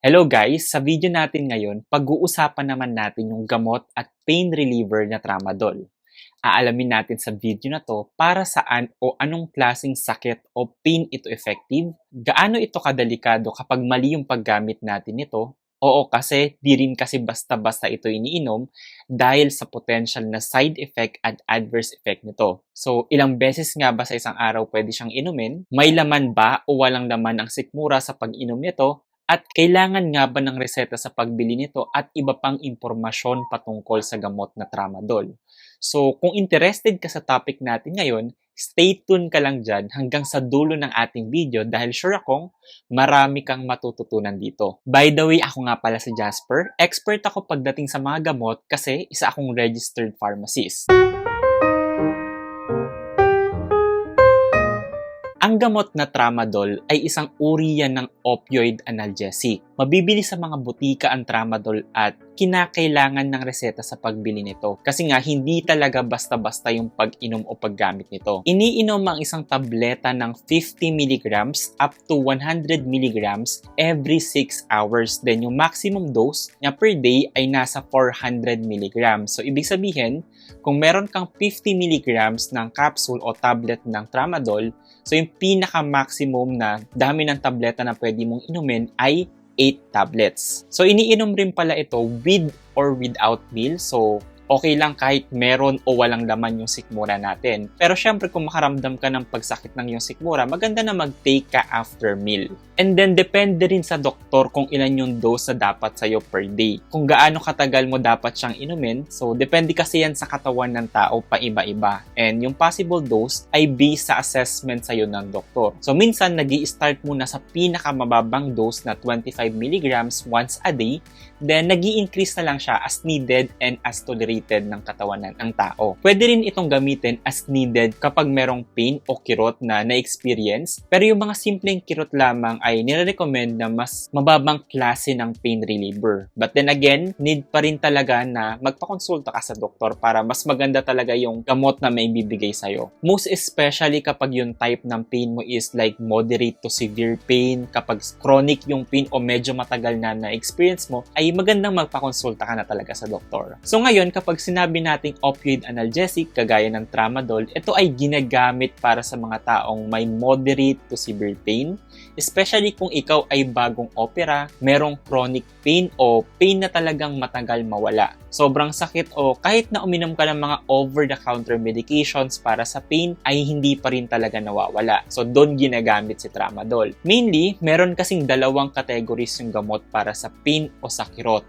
Hello guys! Sa video natin ngayon, pag-uusapan naman natin yung gamot at pain reliever na tramadol. Aalamin natin sa video na to para saan o anong klasing sakit o pain ito effective, gaano ito kadelikado kapag mali yung paggamit natin nito, oo kasi di rin kasi basta-basta ito iniinom dahil sa potential na side effect at adverse effect nito. So, ilang beses nga ba sa isang araw pwede siyang inumin? May laman ba o walang laman ang sikmura sa pag-inom nito? At kailangan nga ba ng reseta sa pagbili nito at iba pang impormasyon patungkol sa gamot na tramadol? So, kung interested ka sa topic natin ngayon, stay tuned ka lang dyan hanggang sa dulo ng ating video dahil sure akong marami kang matututunan dito. By the way, ako nga pala si Jasper. Expert ako pagdating sa mga gamot kasi isa akong registered pharmacist. Gamot na tramadol ay isang uri yan ng opioid analgesic. Mabibili sa mga butika ang tramadol at kinakailangan ng reseta sa pagbili nito. Kasi nga, hindi talaga basta-basta yung pag-inom o paggamit nito. Iniinom ang isang tableta ng 50 mg up to 100 mg every 6 hours. Then yung maximum dose niya per day ay nasa 400 mg. So ibig sabihin, kung meron kang 50 mg ng capsule o tablet ng tramadol, so yung pinaka-maximum na dami ng tableta na pwede mong inumin ay 8 tablets. So, iniinom rin pala ito with or without meal. So, okay lang kahit meron o walang laman yung sikmura natin. Pero syempre kung makaramdam ka ng pagsakit ng yung sikmura, maganda na mag-take ka after meal. And then depende rin sa doktor kung ilan yung dose na dapat sa'yo per day. Kung gaano katagal mo dapat siyang inumin, so depende kasi yan sa katawan ng tao pa iba-iba. And yung possible dose ay based sa assessment sa'yo ng doktor. So minsan nag start muna sa pinakamababang dose na 25 mg once a day, then nag increase na lang siya as needed and as tolerated needed ng katawan ng tao. Pwede rin itong gamitin as needed kapag merong pain o kirot na na-experience, pero yung mga simpleng kirot lamang ay nire-recommend na mas mababang klase ng pain reliever. But then again, need pa rin talaga na magpakonsulta ka sa doktor para mas maganda talaga yung gamot na may bibigay sa'yo. Most especially kapag yung type ng pain mo is like moderate to severe pain, kapag chronic yung pain o medyo matagal na na-experience mo, ay magandang magpakonsulta ka na talaga sa doktor. So ngayon, kapag kapag sinabi nating opioid analgesic, kagaya ng tramadol, ito ay ginagamit para sa mga taong may moderate to severe pain, especially kung ikaw ay bagong opera, merong chronic pain o pain na talagang matagal mawala. Sobrang sakit o kahit na uminom ka ng mga over-the-counter medications para sa pain ay hindi pa rin talaga nawawala. So doon ginagamit si tramadol. Mainly, meron kasing dalawang categories yung gamot para sa pain o sa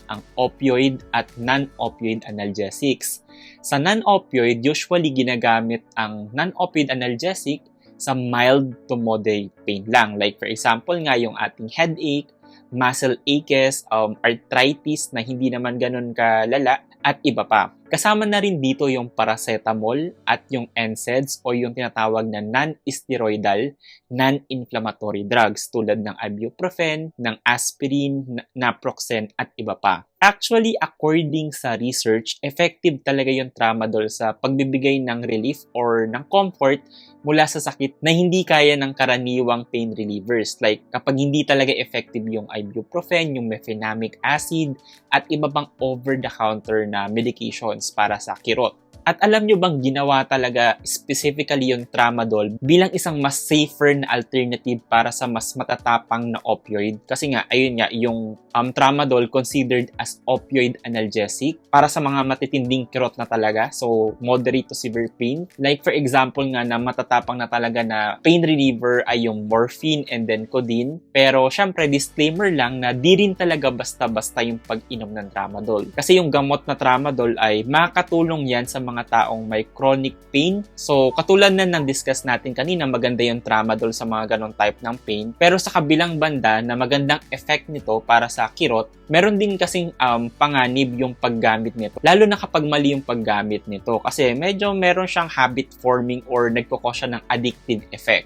ang opioid at non-opioid analgesic analgesics. Sa non-opioid, usually ginagamit ang non-opioid analgesic sa mild to moderate pain lang. Like for example nga yung ating headache, muscle aches, um, arthritis na hindi naman ganun kalala, at iba pa. Kasama na rin dito yung paracetamol at yung NSAIDs o yung tinatawag na non-steroidal, non-inflammatory drugs tulad ng ibuprofen, ng aspirin, naproxen at iba pa. Actually, according sa research, effective talaga yung tramadol sa pagbibigay ng relief or ng comfort mula sa sakit na hindi kaya ng karaniwang pain relievers. Like kapag hindi talaga effective yung ibuprofen, yung mefenamic acid, at iba pang over-the-counter na medications para sa kirot. At alam nyo bang ginawa talaga specifically yung tramadol bilang isang mas safer na alternative para sa mas matatapang na opioid? Kasi nga, ayun nga, yung um, tramadol considered as opioid analgesic para sa mga matitinding kirot na talaga. So, moderate to severe pain. Like for example nga na matatapang na talaga na pain reliever ay yung morphine and then codeine. Pero syempre, disclaimer lang na di rin talaga basta-basta yung pag-inom ng tramadol. Kasi yung gamot na tramadol ay makatulong yan sa mga mga taong may chronic pain. So, katulad na ng discuss natin kanina, maganda yung tramadol sa mga ganong type ng pain. Pero sa kabilang banda, na magandang effect nito para sa kirot, meron din kasing um, panganib yung paggamit nito. Lalo na kapag mali yung paggamit nito. Kasi medyo meron siyang habit forming or nagkukos siya ng addictive effect.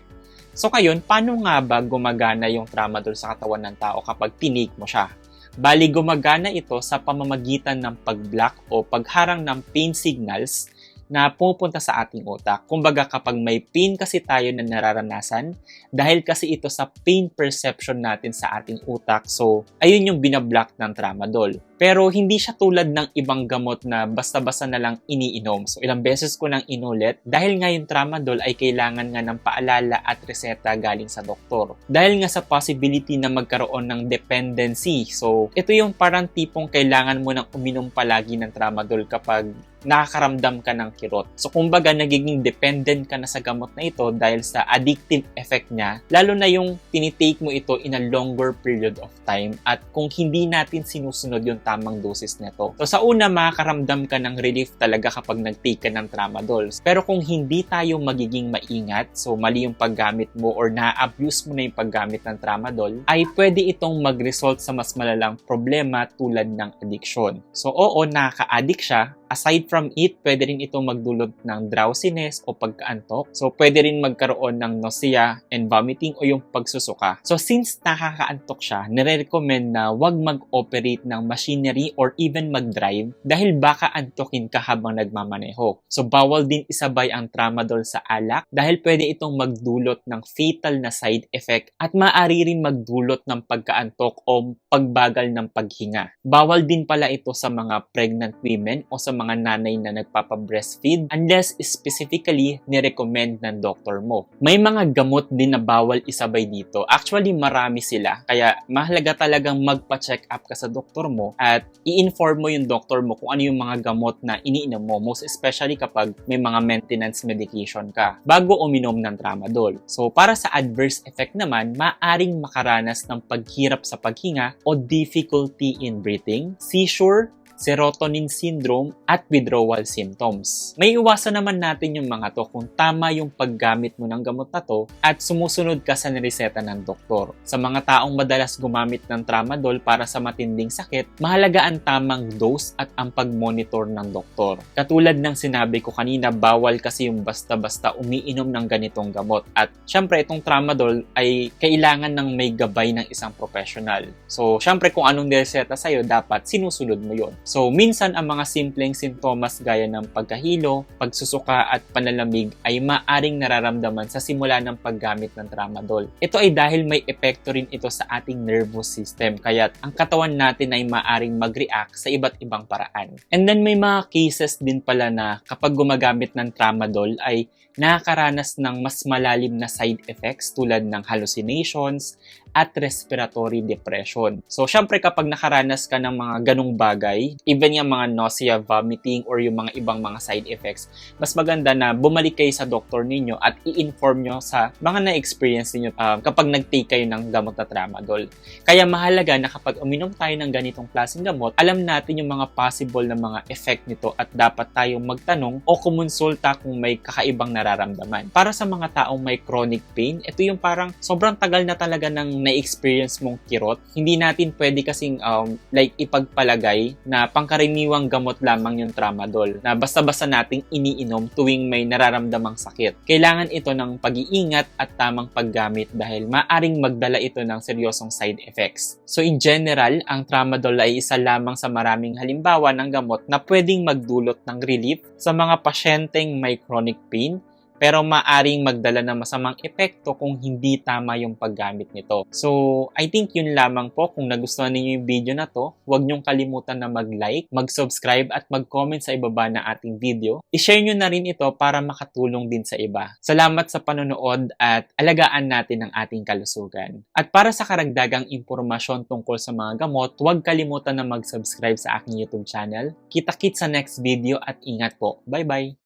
So kayon, paano nga ba gumagana yung tramadol sa katawan ng tao kapag tinik mo siya? Bali gumagana ito sa pamamagitan ng pag-block o pagharang ng pain signals na pupunta sa ating utak. Kumbaga kapag may pain kasi tayo na nararanasan, dahil kasi ito sa pain perception natin sa ating utak, so ayun yung binablock ng tramadol. Pero hindi siya tulad ng ibang gamot na basta-basta na lang iniinom. So ilang beses ko nang inulit dahil nga yung tramadol ay kailangan nga ng paalala at reseta galing sa doktor. Dahil nga sa possibility na magkaroon ng dependency. So ito yung parang tipong kailangan mo nang uminom palagi ng tramadol kapag nakakaramdam ka ng kirot. So kumbaga nagiging dependent ka na sa gamot na ito dahil sa addictive effect niya, lalo na yung tinitake mo ito in a longer period of time at kung hindi natin sinusunod yung tamang dosis nito. So sa una makakaramdam ka ng relief talaga kapag nag-take ka ng tramadol. Pero kung hindi tayo magiging maingat, so mali yung paggamit mo or na-abuse mo na yung paggamit ng tramadol, ay pwede itong mag-result sa mas malalang problema tulad ng addiction. So oo, nakaka-addict siya, aside from it, pwede rin ito magdulot ng drowsiness o pagkaantok. So, pwede rin magkaroon ng nausea and vomiting o yung pagsusuka. So, since nakakaantok siya, nire-recommend na wag mag-operate ng machinery or even mag-drive dahil baka antokin ka habang nagmamaneho. So, bawal din isabay ang tramadol sa alak dahil pwede itong magdulot ng fatal na side effect at maaari rin magdulot ng pagkaantok o pagbagal ng paghinga. Bawal din pala ito sa mga pregnant women o sa mga nanay na nagpapa-breastfeed unless specifically ni-recommend ng doktor mo. May mga gamot din na bawal isabay dito. Actually, marami sila. Kaya mahalaga talagang magpa-check up ka sa doktor mo at i-inform mo yung doktor mo kung ano yung mga gamot na iniinom mo. Most especially kapag may mga maintenance medication ka bago uminom ng tramadol. So, para sa adverse effect naman, maaring makaranas ng paghirap sa paghinga o difficulty in breathing, seizure, serotonin syndrome, at withdrawal symptoms. May iwasan naman natin yung mga to kung tama yung paggamit mo ng gamot na to at sumusunod ka sa nireseta ng doktor. Sa mga taong madalas gumamit ng tramadol para sa matinding sakit, mahalaga ang tamang dose at ang pag-monitor ng doktor. Katulad ng sinabi ko kanina, bawal kasi yung basta-basta umiinom ng ganitong gamot. At syempre, itong tramadol ay kailangan ng may gabay ng isang professional. So, syempre, kung anong nireseta sa'yo, dapat sinusunod mo yon. So, minsan ang mga simpleng simptomas gaya ng pagkahilo, pagsusuka at panlalamig ay maaring nararamdaman sa simula ng paggamit ng tramadol. Ito ay dahil may epekto rin ito sa ating nervous system kaya ang katawan natin ay maaring mag-react sa iba't ibang paraan. And then may mga cases din pala na kapag gumagamit ng tramadol ay nakakaranas ng mas malalim na side effects tulad ng hallucinations at respiratory depression. So, syempre kapag nakaranas ka ng mga ganong bagay, even yung mga nausea, vomiting, or yung mga ibang mga side effects, mas maganda na bumalik kayo sa doktor ninyo at i-inform nyo sa mga na-experience ninyo uh, kapag nag-take kayo ng gamot na tramadol. Kaya mahalaga na kapag uminom tayo ng ganitong klaseng gamot, alam natin yung mga possible na mga effect nito at dapat tayong magtanong o kumonsulta kung may kakaibang nararamdaman. Para sa mga taong may chronic pain, ito yung parang sobrang tagal na talaga ng na-experience mong kirot, hindi natin pwede kasing um, like ipagpalagay na pangkaraniwang gamot lamang yung tramadol na basta-basta nating iniinom tuwing may nararamdamang sakit. Kailangan ito ng pag-iingat at tamang paggamit dahil maaring magdala ito ng seryosong side effects. So in general, ang tramadol ay isa lamang sa maraming halimbawa ng gamot na pwedeng magdulot ng relief sa mga pasyenteng may chronic pain pero maaring magdala ng masamang epekto kung hindi tama yung paggamit nito. So, I think yun lamang po. Kung nagustuhan ninyo yung video na to, huwag niyong kalimutan na mag-like, mag-subscribe at mag-comment sa ibaba na ating video. I-share nyo na rin ito para makatulong din sa iba. Salamat sa panonood at alagaan natin ang ating kalusugan. At para sa karagdagang impormasyon tungkol sa mga gamot, huwag kalimutan na mag-subscribe sa aking YouTube channel. Kita-kit sa next video at ingat po. Bye-bye!